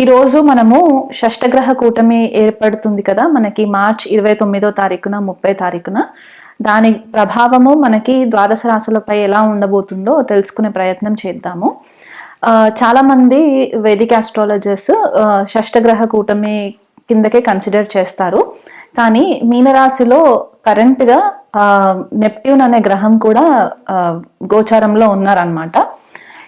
ఈరోజు మనము షష్టగ్రహ కూటమి ఏర్పడుతుంది కదా మనకి మార్చ్ ఇరవై తొమ్మిదో తారీఖున ముప్పై తారీఖున. దాని ప్రభావము మనకి ద్వాదశ రాశులపై ఎలా ఉండబోతుందో తెలుసుకునే ప్రయత్నం చేద్దాము. చాలామంది వేదిక ఆస్ట్రాలజర్స్ షష్టగ్రహ కూటమి కిందకే కన్సిడర్ చేస్తారు. కానీ మీనరాశిలో కరెంట్గా నెప్ట్యూన్ అనే గ్రహం కూడా గోచారంలో ఉన్నారనమాట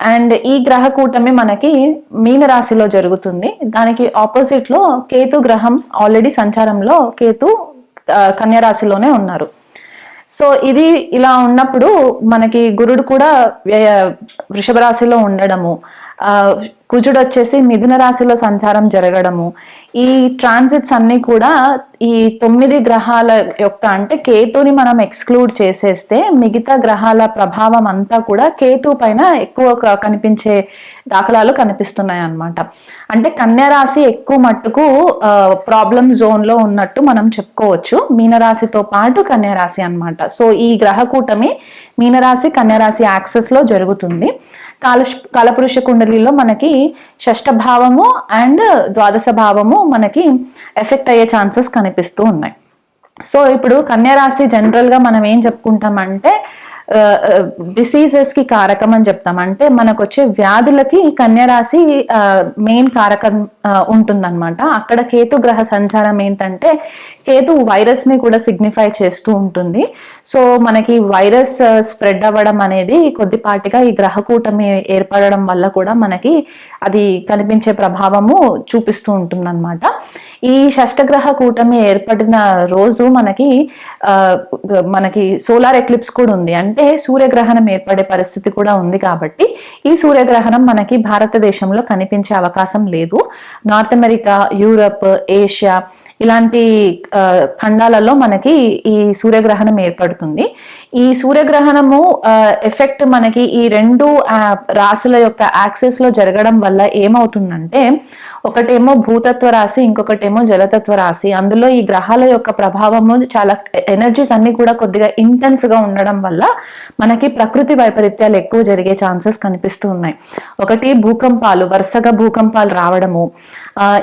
అండ్ ఈ గ్రహ కూటమి మనకి మీన రాశిలో జరుగుతుంది. దానికి ఆపోజిట్లో కేతు గ్రహం ఆల్రెడీ సంచారంలో కేతు ఆ, కన్యా రాశిలోనే ఉన్నారు. సో ఇది ఇలా ఉన్నప్పుడు మనకి గురుడు కూడా వృషభ రాశిలో ఉండడము కుజుడు వచ్చేసి మిథున రాశిలో సంచారం జరగడము ఈ ట్రాన్సిట్స్ అన్నీ కూడా ఈ తొమ్మిది గ్రహాల యొక్క అంటే కేతుని మనం ఎక్స్క్లూడ్ చేసేస్తే మిగతా గ్రహాల ప్రభావం అంతా కూడా కేతు పైన ఎక్కువ కనిపించే దాఖలాలు కనిపిస్తున్నాయి అన్నమాట. అంటే కన్యరాశి ఎక్కువ మట్టుకు ప్రాబ్లం జోన్లో ఉన్నట్టు మనం చెప్పుకోవచ్చు. మీనరాశితో పాటు కన్యరాశి అనమాట అన్నమాట. సో ఈ గ్రహ కూటమి మీనరాశి కన్యరాశి యాక్సెస్లో జరుగుతుంది. కాల కాలపురుష కుండలిలో మనకి షష్ఠ భావము అండ్ ద్వాదశ భావము మనకి ఎఫెక్ట్ అయ్యే ఛాన్సెస్ కనిపిస్తూ ఉన్నాయి. సో ఇప్పుడు కన్యరాశి జనరల్గా జనరల్గా మనం ఏం చెప్పుకుంటామంటే డిసీజెస్కి కారకం అని చెప్తాం. అంటే మనకు వచ్చే వ్యాధులకి కన్యరాశి మెయిన్ కారకం ఉంటుందన్నమాట. అక్కడ కేతు గ్రహ సంచారం ఏంటంటే కేతు వైరస్ని కూడా సిగ్నిఫై చేస్తూ ఉంటుంది. సో మనకి వైరస్ స్ప్రెడ్ uh, అవ్వడం అనేది కొద్దిపాటిగా ఈ గ్రహకూటమి ఏర్పడడం వల్ల కూడా మనకి అది కనిపించే ప్రభావము చూపిస్తూ ఉంటుందన్నమాట. ఈ షష్టగ్రహ కూటమి ఏర్పడిన రోజు మనకి uh, మనకి సోలార్ ఎక్లిప్స్ కూడా ఉంది. అంటే సూర్యగ్రహణం ఏర్పడే పరిస్థితి కూడా ఉంది కాబట్టి ఈ సూర్యగ్రహణం మనకి భారతదేశంలో కనిపించే అవకాశం లేదు. నార్త్ అమెరికా యూరప్ ఏషియా ఇలాంటి uh, ఖండాలలో మనకి ఈ సూర్యగ్రహణం ఏర్పడుతుంది. ఈ సూర్యగ్రహణము ఎఫెక్ట్ మనకి ఈ రెండు రాశుల యొక్క యాక్సెస్లో జరగడం వల్ల ఏమవుతుందంటే ఒకటేమో భూతత్వ రాశి ఇంకొకటేమో జలతత్వ రాశి. అందులో ఈ గ్రహాల యొక్క ప్రభావము చాలా ఎనర్జీస్ అన్ని కూడా కొద్దిగా ఇంటెన్స్గా ఉండడం వల్ల మనకి ప్రకృతి వైపరీత్యాలు ఎక్కువ జరిగే ఛాన్సెస్ కనిపిస్తూ ఉన్నాయి. ఒకటి భూకంపాలు వరుసగా భూకంపాలు రావడము.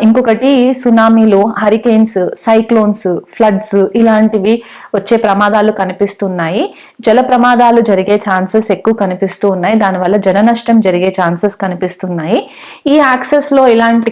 ఇంకొకటి సునామీలు హరికేన్స్ సైక్లోన్స్ ఫ్లడ్స్ ఇలాంటివి వచ్చే ప్రమాదాలు కనిపిస్తున్నాయి జల ప్రమాదాలు జరిగే ఛాన్సెస్ ఎక్కువ కనిపిస్తూ ఉన్నాయి. దానివల్ల జన నష్టం జరిగే ఛాన్సెస్ కనిపిస్తున్నాయి ఈ యాక్సెస్లో ఇలాంటి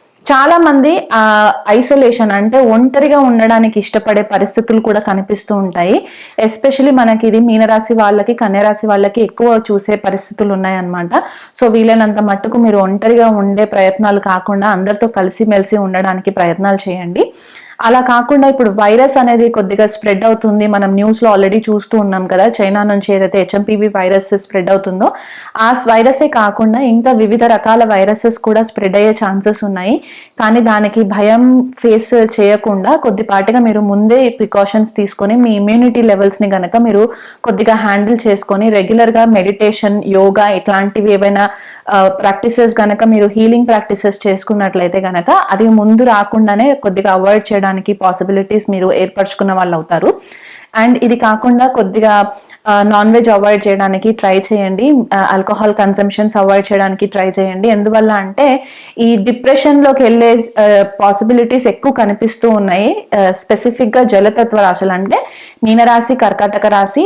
చాలా మంది ఐసోలేషన్ అంటే ఒంటరిగా ఉండడానికి ఇష్టపడే పరిస్థితులు కూడా కనిపిస్తూ ఉంటాయి. ఎస్పెషలీ మనకి ఇది మీనరాశి వాళ్ళకి కన్యరాశి వాళ్ళకి ఎక్కువ చూసే పరిస్థితులు ఉన్నాయన్నమాట. సో వీలైనంత మట్టుకు మీరు ఒంటరిగా ఉండే ప్రయత్నాలు కాకుండా అందరితో కలిసిమెలిసి ఉండడానికి ప్రయత్నాలు చేయండి. అలా కాకుండా ఇప్పుడు వైరస్ అనేది కొద్దిగా స్ప్రెడ్ అవుతుంది. మనం న్యూస్లో ఆల్రెడీ చూస్తూ ఉన్నాం కదా చైనా నుంచి ఏదైతే హెచ్ఎంపీవి వైరస్ స్ప్రెడ్ అవుతుందో ఆ వైరసే కాకుండా ఇంకా వివిధ రకాల వైరసెస్ కూడా స్ప్రెడ్ అయ్యే ఛాన్సెస్ ఉన్నాయి. కానీ దానికి భయం ఫేస్ చేయకుండా కొద్దిపాటిగా మీరు ముందే ప్రికాషన్స్ తీసుకొని మీ ఇమ్యూనిటీ లెవెల్స్ని గనక మీరు కొద్దిగా హ్యాండిల్ చేసుకొని రెగ్యులర్గా మెడిటేషన్ యోగా ఇట్లాంటివి ఏవైనా ప్రాక్టీసెస్ గనక మీరు హీలింగ్ ప్రాక్టీసెస్ చేసుకున్నట్లయితే గనక అది ముందు రాకుండానే కొద్దిగా అవాయిడ్ చేయడానికి పాసిబిలిటీస్ మీరు ఏర్పరచుకున్న వాళ్ళు అవుతారు అండ్ ఇది కాకుండా కొద్దిగా నాన్ వెజ్ అవాయిడ్ చేయడానికి ట్రై చేయండి. ఆల్కహాల్ కన్సంప్షన్స్ అవాయిడ్ చేయడానికి ట్రై చేయండి. ఎందువల్ల అంటే ఈ డిప్రెషన్లోకి వెళ్ళే పాసిబిలిటీస్ ఎక్కువ కనిపిస్తూ ఉన్నాయి. స్పెసిఫిక్గా జలతత్వ రాశులు అంటే మీనరాశి కర్కాటక రాశి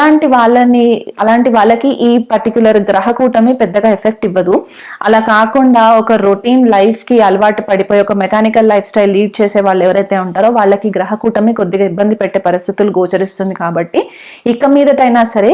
అలాంటి వాళ్ళని అలాంటి వాళ్ళకి ఈ పర్టికులర్ గ్రహ కూటమి పెద్దగా ఎఫెక్ట్ ఇవ్వదు. అలా కాకుండా ఒక రొటీన్ లైఫ్కి అలవాటు పడిపోయి ఒక మెకానికల్ లైఫ్ స్టైల్ లీడ్ చేసే వాళ్ళు ఎవరైతే ఉంటారో వాళ్ళకి గ్రహ కూటమి కొద్దిగా ఇబ్బంది పెట్టే పరిస్థితులు గోచరిస్తుంది కాబట్టి ఇక మీదటైనా సరే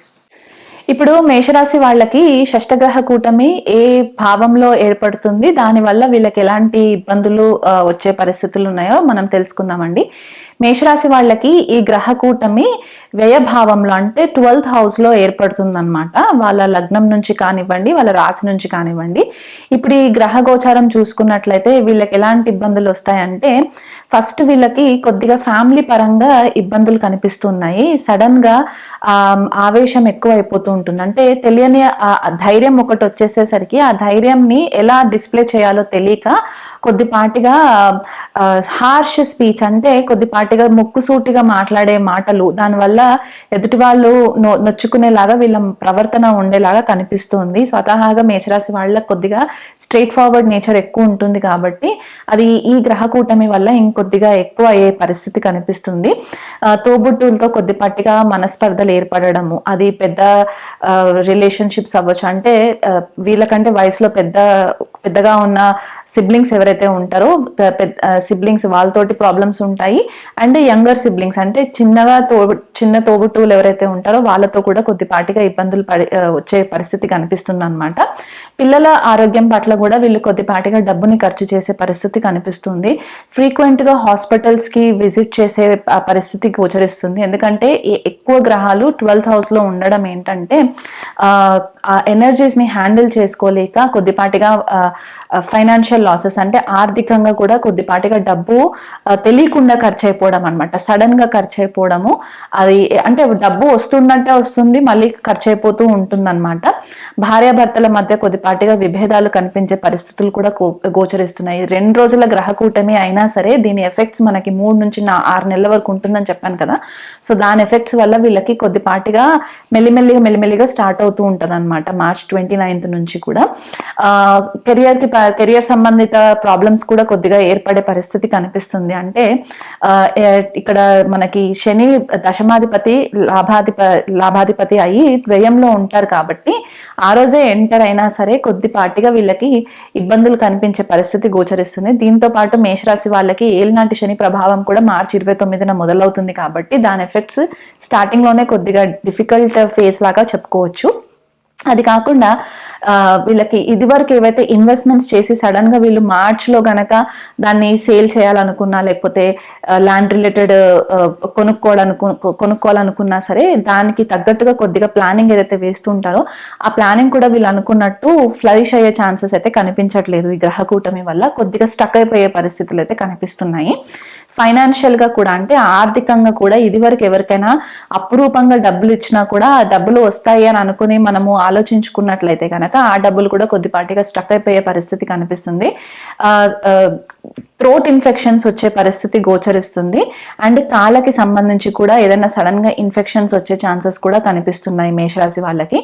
ఇప్పుడు మేషరాశి వాళ్ళకి షష్టగ్రహ కూటమి ఏ భావంలో ఏర్పడుతుంది? దానివల్ల వీళ్ళకి ఎలాంటి ఇబ్బందులు వచ్చే పరిస్థితులు ఉన్నాయో మనం తెలుసుకుందామండి. మేషరాశి వాళ్ళకి ఈ గ్రహ కూటమి వ్యయ భావంలో అంటే ట్వెల్త్ హౌస్లో ఏర్పడుతుంది అనమాట వాళ్ళ లగ్నం నుంచి కానివ్వండి వాళ్ళ రాశి నుంచి కానివ్వండి. ఇప్పుడు ఈ గ్రహ గోచారం చూసుకున్నట్లయితే వీళ్ళకి ఎలాంటి ఇబ్బందులు వస్తాయంటే ఫస్ట్ వీళ్ళకి కొద్దిగా ఫ్యామిలీ పరంగా ఇబ్బందులు కనిపిస్తున్నాయి. సడన్గా ఆవేశం ఎక్కువ అయిపోతూ ఉంటుంది. అంటే తెలియని ధైర్యం ఒకటి వచ్చేసేసరికి ఆ ధైర్యంని ఎలా డిస్ప్లే చేయాలో తెలియక కొద్దిపాటిగా హార్ష్ స్పీచ్ అంటే కొద్దిపాటిగా ముక్కుసూటిగా మాట్లాడే మాటలు దానివల్ల ఎదుటి వాళ్ళు నొ- నొచ్చుకునేలాగా వీళ్ళ ప్రవర్తన ఉండేలాగా కనిపిస్తుంది. స్వతహాగా మేషరాశి వాళ్ళకి కొద్దిగా స్ట్రైట్ ఫార్వర్డ్ నేచర్ ఎక్కువ ఉంటుంది కాబట్టి అది ఈ గ్రహ కూటమి వల్ల కొద్దిగా ఎక్కువ అయ్యే పరిస్థితి కనిపిస్తుంది. తోబుట్టులతో కొద్దిపాటిగా మనస్పర్ధలు ఏర్పడము అది పెద్ద రిలేషన్షిప్స్ అవ్వచ్చు. అంటే వీళ్ళకంటే వయసులో పెద్ద పెద్దగా ఉన్న సిబ్లింగ్స్ ఎవరైతే ఉంటారో సిబ్లింగ్స్ వాళ్ళతోటి ప్రాబ్లమ్స్ ఉంటాయి. అండ్ యంగర్ సిబ్లింగ్స్ అంటే చిన్నగా తో చిన్న తోబుట్టువులు ఎవరైతే ఉంటారో వాళ్ళతో కూడా కొద్దిపాటిగా ఇబ్బందులు పడి వచ్చే పరిస్థితి కనిపిస్తుంది అనమాట పిల్లల ఆరోగ్యం పట్ల కూడా వీళ్ళు కొద్దిపాటిగా డబ్బుని ఖర్చు చేసే పరిస్థితి కనిపిస్తుంది. ఫ్రీక్వెంట్గా హాస్పిటల్స్కి విజిట్ చేసే పరిస్థితి గోచరిస్తుంది. ఎందుకంటే ఈ ఎక్కువ గ్రహాలు ట్వెల్త్ హౌస్లో ఉండడం ఏంటంటే ఆ ఎనర్జీస్ని హ్యాండిల్ చేసుకోలేక కొద్దిపాటిగా ఫైనాన్షియల్ లాసెస్ అంటే ఆర్థికంగా కూడా కొద్దిపాటిగా డబ్బు తెలియకుండా ఖర్చు అయిపోవడం అనమాట సడన్గా ఖర్చు అయిపోవడము అది అంటే డబ్బు వస్తున్నట్టే వస్తుంది మళ్ళీ ఖర్చు అయిపోతూ ఉంటుందన్నమాట. భార్యాభర్తల మధ్య కొద్దిపాటిగా విభేదాలు కనిపించే పరిస్థితులు కూడా గోచరిస్తున్నాయి. రెండు రోజుల గ్రహ కూటమి అయినా సరే దీని ఎఫెక్ట్స్ మనకి మూడు నుంచి నా ఆరు నెలల వరకు ఉంటుందని చెప్పాను కదా. సో దాని ఎఫెక్ట్స్ వల్ల వీళ్ళకి కొద్దిపాటిగా మెల్లిమెల్లిగా మెల్లిమెల్లిగా స్టార్ట్ అవుతూ ఉంటుంది అనమాట మార్చ్ ట్వంటీ నైన్త్ నుంచి కూడా. కెరియర్కి కెరియర్ సంబంధిత ప్రాబ్లమ్స్ కూడా కొద్దిగా ఏర్పడే పరిస్థితి కనిపిస్తుంది. అంటే ఇక్కడ మనకి శని దశమాధిపతి లాభాధిప లాభాధిపతి అయ్యి వ్యయంలో ఉంటారు కాబట్టి ఆ రోజే ఎంటర్ అయినా సరే కొద్దిపాటిగా వీళ్ళకి ఇబ్బందులు కనిపించే పరిస్థితి గోచరిస్తుంది. దీంతో పాటు మేషరాశి వాళ్ళకి ఏలినాటి శని ప్రభావం కూడా మార్చి ఇరవై తొమ్మిదిన మొదలవుతుంది కాబట్టి దాని ఎఫెక్ట్స్ స్టార్టింగ్లోనే కొద్దిగా డిఫికల్ట్ ఫేస్ లాగా చెప్పుకోవచ్చు. అది కాకుండా వీళ్ళకి ఇదివరకు ఏవైతే ఇన్వెస్ట్మెంట్స్ చేసి సడన్గా వీళ్ళు మార్చ్లో గనక దాన్ని సేల్ చేయాలనుకున్నా లేకపోతే ల్యాండ్ రిలేటెడ్ కొనుక్కోవాలనుకు కొనుక్కోవాలనుకున్నా సరే దానికి తగ్గట్టుగా కొద్దిగా ప్లానింగ్ ఏదైతే వేస్తుంటారో ఆ ప్లానింగ్ కూడా వీళ్ళు అనుకున్నట్టు ఫ్లరిష్ అయ్యే ఛాన్సెస్ అయితే కనిపించట్లేదు ఈ గ్రహ కూటమి వల్ల. కొద్దిగా స్టక్ అయిపోయే పరిస్థితులు అయితే కనిపిస్తున్నాయి. ఫైనాన్షియల్గా కూడా అంటే ఆర్థికంగా కూడా ఇదివరకు ఎవరికైనా అపురూపంగా డబ్బులు ఇచ్చినా కూడా ఆ డబ్బులు వస్తాయి అని అనుకుని మనము ఆలోచించుకున్నట్లయితే కనుక ఆ డబ్బులు కూడా కొద్దిపాటిగా స్టక్ అయిపోయే పరిస్థితి కనిపిస్తుంది. థ్రోట్ ఇన్ఫెక్షన్స్ వచ్చే పరిస్థితి గోచరిస్తుంది. అండ్ కాళ్ళకి సంబంధించి కూడా ఏదైనా సడన్గా ఇన్ఫెక్షన్స్ వచ్చే ఛాన్సెస్ కూడా కనిపిస్తున్నాయి మేషరాశి వాళ్ళకి.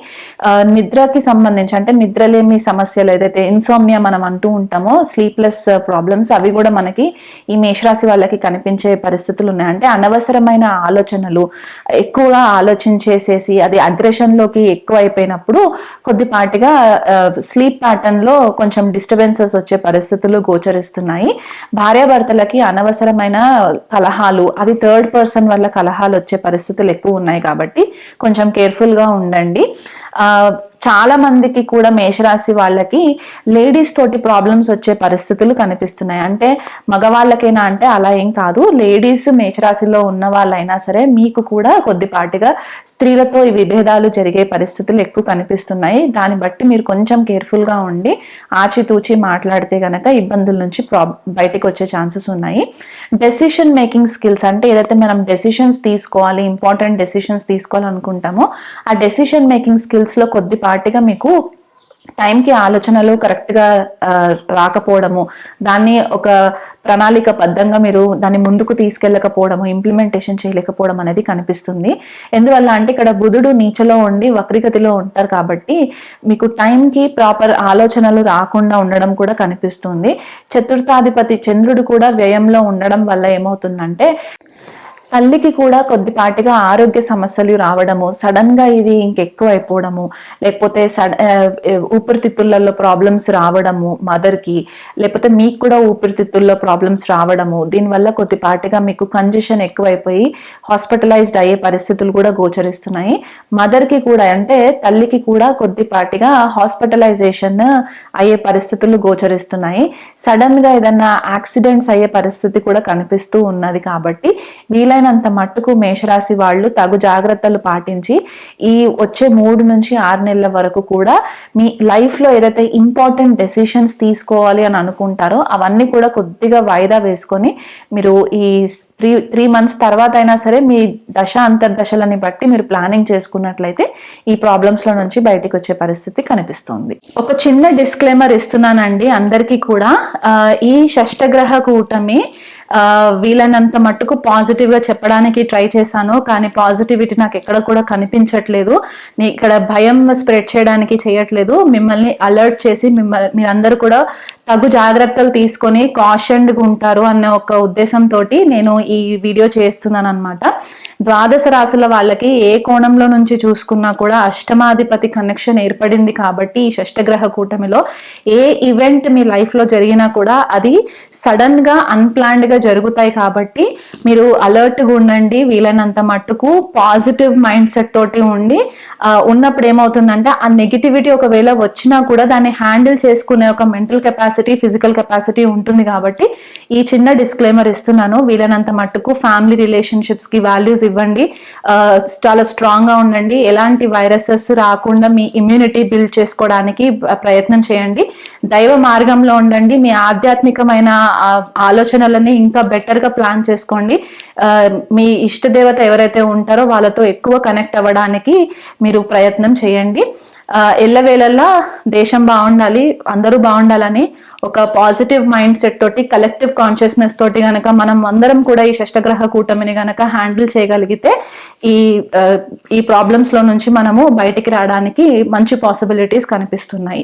నిద్రకి సంబంధించి అంటే నిద్రలేమి సమస్యలు ఏదైతే ఇన్సోమ్నియా మనం అంటూ ఉంటామో స్లీప్లెస్ ప్రాబ్లమ్స్ అవి కూడా మనకి ఈ మేషరాశి వాళ్ళకి కనిపించే పరిస్థితులు ఉన్నాయి. అంటే అనవసరమైన ఆలోచనలు ఎక్కువగా ఆలోచించేసేసి అది అగ్రెషన్లోకి ఎక్కువ అయిపోయినప్పుడు కొద్దిపాటిగా స్లీప్ ప్యాటర్న్లో కొంచెం డిస్టర్బెన్సెస్ వచ్చే పరిస్థితులు గోచరిస్తున్నాయి. భార్యాభర్తలకి అనవసరమైన కలహాలు అది థర్డ్ పర్సన్ వల్ల కలహాలు వచ్చే పరిస్థితులు ఎక్కువ ఉన్నాయి కాబట్టి కొంచెం కేర్ఫుల్గా ఉండండి. ఆ, చాలా మందికి కూడా మేషరాశి వాళ్ళకి లేడీస్ తోటి ప్రాబ్లమ్స్ వచ్చే పరిస్థితులు కనిపిస్తున్నాయి. అంటే మగవాళ్ళకైనా అంటే అలా ఏం కాదు. లేడీస్ మేషరాశిలో ఉన్న వాళ్ళైనా సరే మీకు కూడా కొద్దిపాటిగా స్త్రీలతో ఈ విభేదాలు జరిగే పరిస్థితులు ఎక్కువ కనిపిస్తున్నాయి. దాన్ని బట్టి మీరు కొంచెం కేర్ఫుల్గా ఉండి ఆచితూచి మాట్లాడితే గనక ఇబ్బందుల నుంచి ప్రాబ్ బయటికి వచ్చే ఛాన్సెస్ ఉన్నాయి. డెసిషన్ మేకింగ్ స్కిల్స్ అంటే ఏదైతే మనం డెసిషన్స్ తీసుకోవాలి ఇంపార్టెంట్ డెసిషన్స్ తీసుకోవాలనుకుంటామో ఆ డెసిషన్ మేకింగ్ స్కిల్స్లో కొద్దిపాటి పాటుగా మీకు టైంకి ఆలోచనలు కరెక్ట్గా రాకపోవడము దాన్ని ఒక ప్రణాళిక బద్ధంగా మీరు దాన్ని ముందుకు తీసుకెళ్ళకపోవడము ఇంప్లిమెంటేషన్ చేయలేకపోవడం అనేది కనిపిస్తుంది. ఎందువల్ల అంటే ఇక్కడ బుధుడు నీచలో ఉండి వక్రిగతిలో ఉంటారు కాబట్టి మీకు టైంకి ప్రాపర్ ఆలోచనలు రాకుండా ఉండడం కూడా కనిపిస్తుంది. చతుర్థాధిపతి చంద్రుడు కూడా వ్యయంలో ఉండడం వల్ల ఏమవుతుందంటే తల్లికి కూడా కొద్దిపాటిగా ఆరోగ్య సమస్యలు రావడము సడన్గా ఇది ఇంకెక్కువ అయిపోవడము లేకపోతే సడ ఊపిరితిత్తులలో ప్రాబ్లమ్స్ రావడము మదర్కి లేకపోతే మీకు కూడా ఊపిరితిత్తుల్లో ప్రాబ్లమ్స్ రావడము దీనివల్ల కొద్దిపాటిగా మీకు కంజెషన్ ఎక్కువైపోయి హాస్పిటలైజ్డ్ అయ్యే పరిస్థితులు కూడా గోచరిస్తున్నాయి. మదర్కి కూడా అంటే తల్లికి కూడా కొద్దిపాటిగా హాస్పిటలైజేషన్ అయ్యే పరిస్థితులు గోచరిస్తున్నాయి. సడన్గా ఏదన్నా యాక్సిడెంట్స్ అయ్యే పరిస్థితి కూడా కనిపిస్తూ ఉన్నది కాబట్టి వీలైనంత మట్టుకు మేషరాశి వాళ్ళు తగు జాగ్రత్తలు పాటించి ఈ వచ్చే మూడు నుంచి ఆరు నెలల వరకు కూడా మీ లైఫ్లో ఏదైతే ఇంపార్టెంట్ డెసిషన్స్ తీసుకోవాలి అని అనుకుంటారో అవన్నీ కూడా కొద్దిగా వాయిదా వేసుకొని మీరు ఈ త్రీ త్రీ మంత్స్ తర్వాత అయినా సరే మీ దశ అంతర్దశలని బట్టి మీరు ప్లానింగ్ చేసుకున్నట్లయితే ఈ ప్రాబ్లమ్స్లో నుంచి బయటికి వచ్చే పరిస్థితి కనిపిస్తుంది. ఒక చిన్న డిస్క్లైమర్ ఇస్తున్నానండి అందరికీ కూడా. ఈ షష్టగ్రహ కూటమి వీలైనంత మట్టుకు పాజిటివ్గా చెప్పడానికి ట్రై చేశాను కానీ పాజిటివిటీ నాకు ఎక్కడ కూడా కనిపించట్లేదు. ఇక్కడ భయం స్ప్రెడ్ చేయడానికి చేయట్లేదు. మిమ్మల్ని అలర్ట్ చేసి మిమ్మల్ని మీరందరూ కూడా తగు జాగ్రత్తలు తీసుకొని కాషన్డ్గా ఉంటారు అన్న ఒక ఉద్దేశంతో నేను ఈ వీడియో చేస్తున్నాను అనమాట ద్వాదశ రాశుల వాళ్ళకి ఏ కోణంలో నుంచి చూసుకున్నా కూడా అష్టమాధిపతి కనెక్షన్ ఏర్పడింది కాబట్టి ఈ షష్టగ్రహ కూటమిలో ఏ ఈవెంట్ మీ లైఫ్లో జరిగినా కూడా అది సడన్గా అన్ప్లాన్డ్గా జరుగుతాయి కాబట్టి మీరు అలర్ట్గా ఉండండి వీలైనంత మట్టుకు పాజిటివ్ మైండ్ సెట్ తోటి ఉండి ఉన్నప్పుడు ఏమవుతుందంటే ఆ నెగిటివిటీ ఒకవేళ వచ్చినా కూడా దాన్ని హ్యాండిల్ చేసుకునే ఒక mental capacity capacity physical capacity ఉంటుంది కాబట్టి ఈ చిన్న డిస్క్లైమర్ ఇస్తున్నాను. వీలైనంత మట్టుకు ఫ్యామిలీ రిలేషన్షిప్స్కి వాల్యూస్ ఇవ్వండి. చాలా స్ట్రాంగ్గా ఉండండి. ఎలాంటి వైరసెస్ రాకుండా మీ ఇమ్యూనిటీ బిల్డ్ చేసుకోవడానికి ప్రయత్నం చేయండి. దైవ మార్గంలో ఉండండి. మీ ఆధ్యాత్మికమైన ఆలోచనలని ఇంకా బెటర్గా ప్లాన్ చేసుకోండి. మీ ఇష్ట దేవత ఎవరైతే ఉంటారో వాళ్ళతో ఎక్కువ కనెక్ట్ అవ్వడానికి మీరు ప్రయత్నం చేయండి. ఎల్లవేళలా దేశం బాగుండాలి అందరూ బాగుండాలని ఒక పాజిటివ్ మైండ్ సెట్ తోటి కలెక్టివ్ కాన్షియస్నెస్ తోటి గనక మనం అందరం కూడా ఈ షష్టగ్రహ కూటమిని గనక హ్యాండిల్ చేయగలిగితే ఈ ఈ ప్రాబ్లమ్స్లో నుంచి మనము బయటికి రావడానికి మంచి పాసిబిలిటీస్ కనిపిస్తున్నాయి.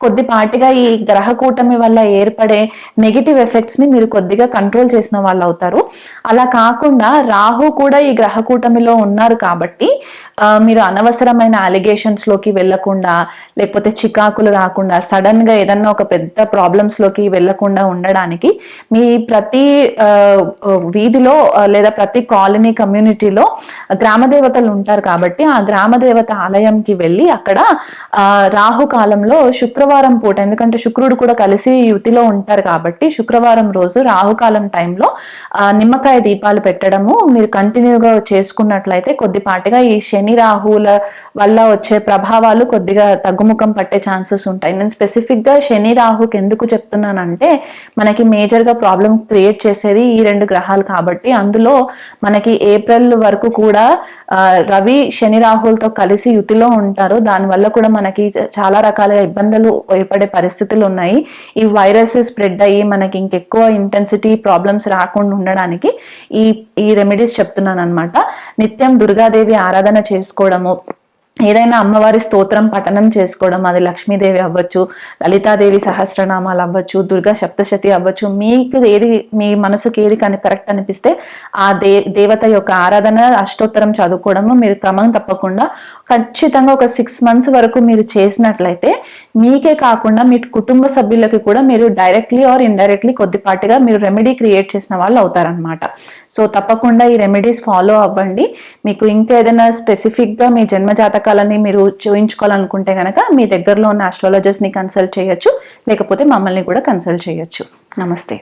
కొద్దిపాటిగా ఈ గ్రహ కూటమి వల్ల ఏర్పడే నెగిటివ్ ఎఫెక్ట్స్ని మీరు కొద్దిగా కంట్రోల్ చేసిన వాళ్ళు అవుతారు. అలా కాకుండా రాహు కూడా ఈ గ్రహ కూటమిలో ఉన్నారు కాబట్టి మీరు అనవసరమైన అలిగేషన్స్లోకి వెళ్ళకుండా లేకపోతే చికాకులు రాకుండా సడన్గా ఏదన్నా ఒక పెద్ద ప్రాబ్లమ్స్లోకి వెళ్ళకుండా ఉండడానికి మీ ప్రతి వీధిలో లేదా ప్రతి కాలనీ కమ్యూనిటీలో గ్రామ దేవతలు ఉంటారు కాబట్టి ఆ గ్రామ దేవత ఆలయంకి వెళ్ళి అక్కడ రాహు కాలంలో శుక్రవారం పూట ఎందుకంటే శుక్రుడు కూడా కలిసి యుతిలో ఉంటారు కాబట్టి శుక్రవారం రోజు రాహుకాలం టైంలో నిమ్మకాయ దీపాలు పెట్టడము మీరు కంటిన్యూగా చేసుకున్నట్లయితే కొద్దిపాటిగా ఈ శని రాహుల వల్ల వచ్చే ప్రభావాలు కొద్దిగా తగ్గుముఖం పట్టే ఛాన్సెస్ ఉంటాయి. నేను స్పెసిఫిక్గా శని రాహుకి ఎందుకు చెప్తున్నానంటే మనకి మేజర్గా ప్రాబ్లం క్రియేట్ చేసేది ఈ రెండు గ్రహాలు కాబట్టి అందులో మనకి ఏప్రిల్ వరకు కూడా రవి శని రాహులతో కలిసి యుతిలో ఉంటారు. దానివల్ల కూడా మనకి చాలా రకాల ఇబ్బందులు ఏర్పడే పరిస్థితులు ఉన్నాయి. ఈ వైరస్ స్ప్రెడ్ అయ్యి మనకి ఇంకెక్కువ ఇంటెన్సిటీ ప్రాబ్లమ్స్ రాకుండా ఉండడానికి ఈ ఈ రెమెడీస్ చెప్తున్నాను అనమాట నిత్యం దుర్గాదేవి ఆరాధన చేసుకోవడము ఏదైనా అమ్మవారి స్తోత్రం పఠనం చేసుకోవడం అది లక్ష్మీదేవి అవ్వచ్చు లలితాదేవి సహస్రనామాలు అవ్వచ్చు దుర్గా సప్తశతి అవ్వచ్చు మీకు ఏది మీ మనసుకి ఏది కానీ కరెక్ట్ అనిపిస్తే ఆ దే దేవత యొక్క ఆరాధన అష్టోత్తరం చదువుకోవడము మీరు క్రమం తప్పకుండా ఖచ్చితంగా ఒక సిక్స్ మంత్స్ వరకు మీరు చేసినట్లయితే మీకే కాకుండా మీ కుటుంబ సభ్యులకి కూడా మీరు డైరెక్ట్లీ ఆర్ ఇండైరెక్ట్లీ కొద్దిపాటిగా మీరు రెమెడీ క్రియేట్ చేసిన వాళ్ళు అవుతారనమాట సో తప్పకుండా ఈ రెమెడీస్ ఫాలో అవ్వండి. మీకు ఇంకా ఏదైనా స్పెసిఫిక్గా మీ జన్మ జాతకాలని మీరు చూయించుకోవాలనుకుంటే కనుక మీ దగ్గరలో ఉన్న ఆస్ట్రాలజర్స్ని కన్సల్ట్ చేయొచ్చు. లేకపోతే మమ్మల్ని కూడా కన్సల్ట్ చేయొచ్చు. నమస్తే.